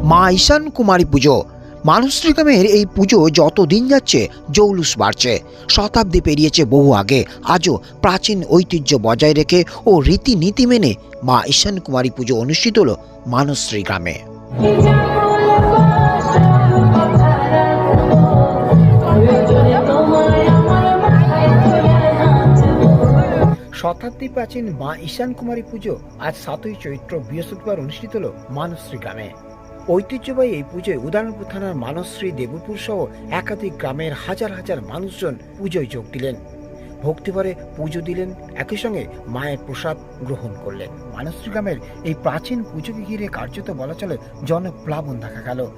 মা ঈশান কুমারী পুজো। গ্রামের এই পুজো যত দিন যাচ্ছে, জৌলুস বাড়ছে। শতাব্দী পেরিয়েছে বহু আগে। আজও প্রাচীন ঐতিহ্য বজায় রেখে ও রীতিনীতি মেনে মা ঈশান কুমারী পুজো অনুষ্ঠিত হল মানসশ্রী গ্রামে। শতাব্দী প্রাচীন মা ঈশান কুমারী পুজো আজ সাতই চৈত্র বৃহস্পতিবার অনুষ্ঠিত হল মানসশ্রী গ্রামে। ঐতিহ্যবাহী এই পুজোয় উদয়নপুর থানার মানসশ্রী দেবপুর সহ একাধিক গ্রামের হাজার হাজার মানুষজন পুজোয় যোগ দিলেন। ভক্তিভরে পুজো দিলেন, একই সঙ্গে মায়ের প্রসাদ গ্রহণ করলেন। মানশ্রী গ্রামের এই প্রাচীন পুজোকে ঘিরে কার্যত বলা চলে জনপ্লাবন দেখা গেল।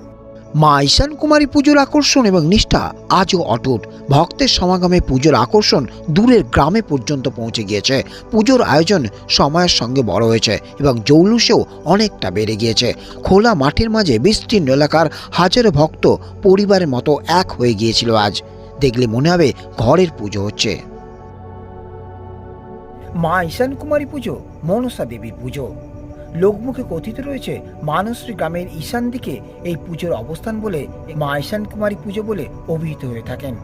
মা ঈশান কুমারী পুজোর আকর্ষণ এবং নিষ্ঠা। আজও অটুট। ভক্তের সমাগমে পুজোর আকর্ষণ দূরের গ্রামে পর্যন্ত পৌঁছে গিয়েছে। পুজোর আয়োজন সময়ের সঙ্গে বড় হয়েছে এবং জৌলুসেও অনেকটা বেড়ে গিয়েছে। খোলা মাঠের মাঝে বিস্তীর্ণ এলাকার হাজারো ভক্ত পরিবারের মতো এক হয়ে গিয়েছিল আজ। দেখলে মনে হবে ঘরের পুজো হচ্ছে। মা ঈশান কুমারী পুজো, মনসা দেবীর পুজো। লোকমুখে কথিত রয়েছে, মানসশ্রী গ্রামের ঈশান দিকে এই পুজোর অবস্থান বলে মা ঈশান কুমারী পুজো বলে অভিহিত হয়ে থাকেন।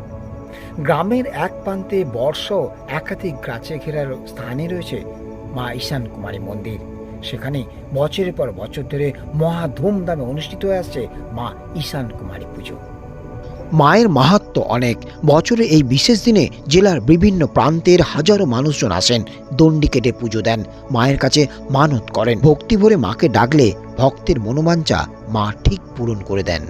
গ্রামের এক প্রান্তে বর্ষ, একাধিক গাছে ঘেরার স্থানে রয়েছে মা ঈশান কুমারী মন্দির। সেখানে বছরের পর বছর ধরে মহা ধুমধামে অনুষ্ঠিত হয়ে আসছে মা ঈশান কুমারী পুজো। মায়ের মাহাত্ম অনেক। বছরে এই বিশেষ দিনে জেলার বিভিন্ন প্রান্তের হাজারো মানুষজন আসেন, দণ্ডি কেটে পুজো দেন, মায়ের কাছে মানত করেন। ভক্তি ভরে মাকে ডাকলে ভক্তের মনোবাঞ্ছা মা ঠিক পূরণ করে দেন।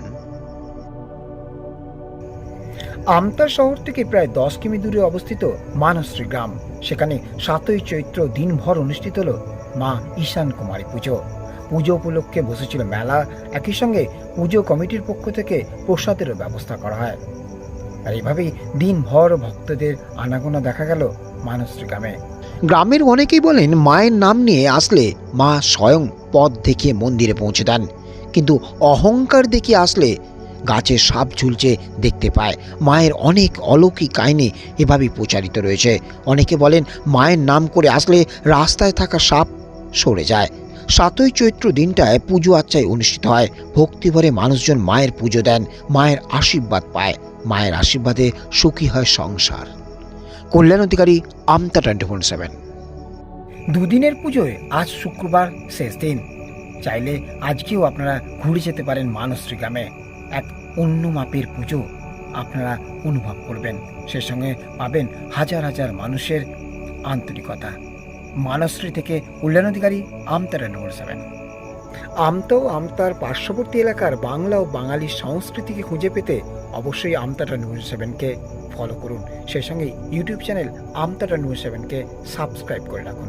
আমতার শহর থেকে প্রায় দশ কিমি দূরে অবস্থিত মানশ্রী গ্রাম। সেখানে সাতই চৈত্র দিনভর অনুষ্ঠিত হল মা ঈশান কুমারী পুজো। পুজো উপলক্ষে বসেছিল মেলা। একই সঙ্গে পুজো কমিটির পক্ষ থেকে প্রসাদেরও ব্যবস্থা করা হয়। আর এইভাবেই দিনভর ভক্তদের আনাগোনা দেখা গেল মানসশ্রী গ্রামে। গ্রামের অনেকেই বলেন, মায়ের নাম নিয়ে আসলে মা স্বয়ং পথ দেখিয়ে মন্দিরে পৌঁছে দেন। কিন্তু অহংকার দেখিয়ে আসলে গাছে সাপ ঝুলছে দেখতে পায়। মায়ের অনেক অলৌকিক কাহিনী এভাবেই প্রচারিত রয়েছে। অনেকে বলেন, মায়ের নাম করে আসলে রাস্তায় থাকা সাপ সরে যায়। সাতই চৈত্র দিনটায় পুজো আচ্চায় অনুষ্ঠিত হয়। ভক্তিভরে মানুষজন মায়ের পুজো দেন, মায়ের আশীর্বাদ পায়। মায়ের আশীর্বাদে সুখী হয় সংসার। Kalyan Adhikari Amta twenty four seven. দুদিনের পুজোয় আজ শুক্রবার শেষ দিন। চাইলে আজকেও আপনারা ঘুরে যেতে পারেন মানসশ্রী গ্রামে। এক অন্য মাপের পুজো আপনারা অনুভব করবেন। সে সঙ্গে পাবেন হাজার হাজার মানুষের আন্তরিকতা। মানসশ্রী থেকে উল্যান অধিকারী আমতারা নম্বর সেভেন আমতা ও আমতার পার্শ্ববর্তী এলাকার বাংলা ও বাঙালি সংস্কৃতিকে খুঁজে পেতে অবশ্যই আমতাটা নিউজ সেভেনকে ফলো করুন। সেই সঙ্গে ইউটিউব চ্যানেল আমতাটা নিউজ সেভেনকে সাবস্ক্রাইব করে রাখুন।